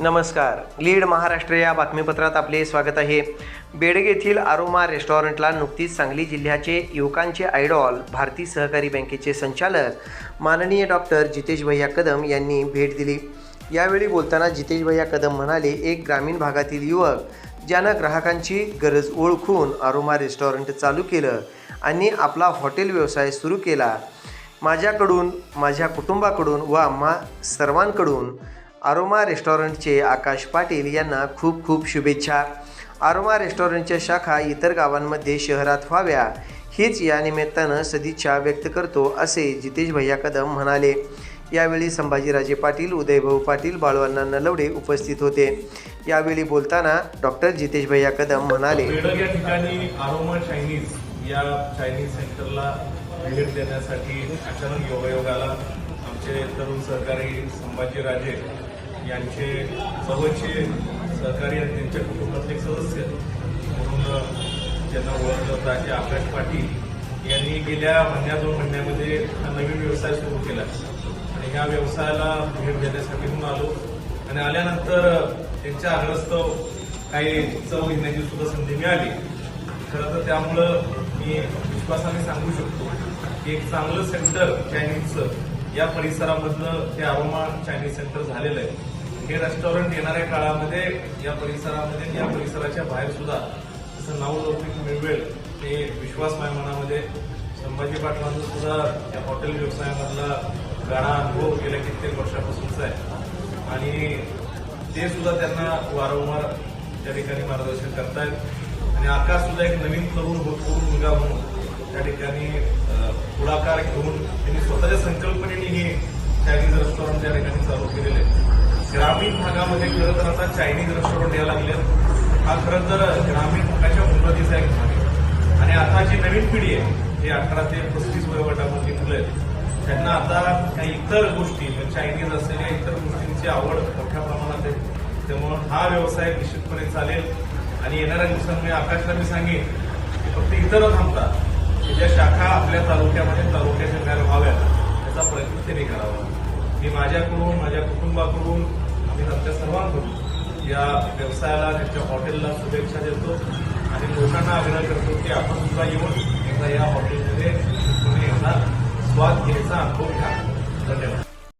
नमस्कार. लीड महाराष्ट्र या बातमीपत्रात आपले स्वागत आहे. बेडग येथील आरोमा रेस्टॉरंटला नुकतीच सांगली जिल्ह्याचे युवकांचे आयडॉल भारतीय सहकारी बँकेचे संचालक माननीय डॉक्टर जितेश भैया कदम यांनी भेट दिली. यावेळी बोलताना जितेश भैया कदम म्हणाले एक ग्रामीण भागातील युवक ज्यानं ग्राहकांची गरज ओळखून आरोमा रेस्टॉरंट चालू केलं आणि आपला हॉटेल व्यवसाय सुरू केला माझ्याकडून माझ्या कुटुंबाकडून व आम्हा सर्वांकडून आरोमा रेस्टॉरंटचे आकाश पाटील यांना खूप खूप शुभेच्छा. आरोमा रेस्टॉरंटच्या शाखा इतर गावांमध्ये शहरात व्हाव्या. हीच या निमित्तानं सदिच्छा व्यक्त करतो असे जितेश भैया कदम म्हणाले. यावेळी संभाजीराजे पाटील उदयभाऊ पाटील बाळवांना नलवडे उपस्थित होते. यावेळी बोलताना डॉक्टर जितेश भैया कदम म्हणाले. या ठिकाणी आरोमा चायनीज या चायनीज सेंटरला भेट देण्यासाठी अचानक योगायोगाला आमचे तरुण सहकारी संभाजीराजे यांचे जवळचे सहकारी आणि त्यांच्या कुटुंबातले एक सदस्य म्हणून ज्यांना ओळखलं होतं असे आकाश पाटील यांनी गेल्या महिन्या दोन महिन्यामध्ये हा नवीन व्यवसाय सुरू केला. आणि ह्या व्यवसायाला भेट देण्यासाठी म्हणून आलो. आणि आल्यानंतर त्यांच्या आग्रस्तव काही चव घेण्याची सुद्धा संधी मिळाली. खरं तर त्यामुळं मी विश्वासाने सांगू शकतो की एक चांगलं सेंटर चायनीजचं या परिसरामधलं ते अरोमा चायनीज सेंटर झालेलं आहे. हे रेस्टॉरंट येणाऱ्या काळामध्ये या परिसरामध्ये या परिसराच्या बाहेर सुद्धा जसं नाव मिळवेल ते विश्वास माझ्या मनामध्ये संभाजी पाटलांचं सुद्धा या हॉटेल व्यवसायामधला गाडा अनुभव गेल्या कित्येक वर्षापासूनचा आहे. आणि ते सुद्धा त्यांना वारंवार त्या ठिकाणी मार्गदर्शन करतायत. आणि आकाश सुद्धा एक नवीन तरुण होतपूर मुलगा म्हणून त्या ठिकाणी पुढाकार घेऊन त्यांनी स्वतःच्या संकल्पनेने हे चायनीज रेस्टॉरंट त्या ठिकाणी चालू केलेले आहे ग्रामीण भागामध्ये खरं तर आता चायनीज रेस्टॉरंट यायला लागले हा खरं तर ग्रामीण भागाच्या उन्नतीचा एक भाग आहे. आणि आता जी नवीन पिढी आहे जी अठरा ते पस्तीस वयोगटामधली मुलं आहेत त्यांना आता काही इतर गोष्टी म्हणजे चायनीज असेल या इतर गोष्टींची आवड मोठ्या प्रमाणात आहे. त्यामुळं हा व्यवसाय निश्चितपणे चालेल. आणि येणाऱ्या दिवसांमध्ये आकाशला मी सांगेन की फक्त इतर थांबतात. की ज्या शाखा आपल्या तालुक्यामध्ये तालुक्या बाहेर व्हाव्यात त्याचा प्रयत्न त्यांनी करावा. मी माझ्याकडून माझ्या कुटुंबाकडून आम्ही आमच्या सर्वांकडून या व्यवसायाला त्यांच्या हॉटेलला शुभेच्छा देतो आणि लोकांना आग्रह करतो की आपण सुद्धा येऊन एकदा या हॉटेलमध्ये तुम्ही एकदा स्वाद घ्यायचा अनुभव घ्या. धन्यवाद.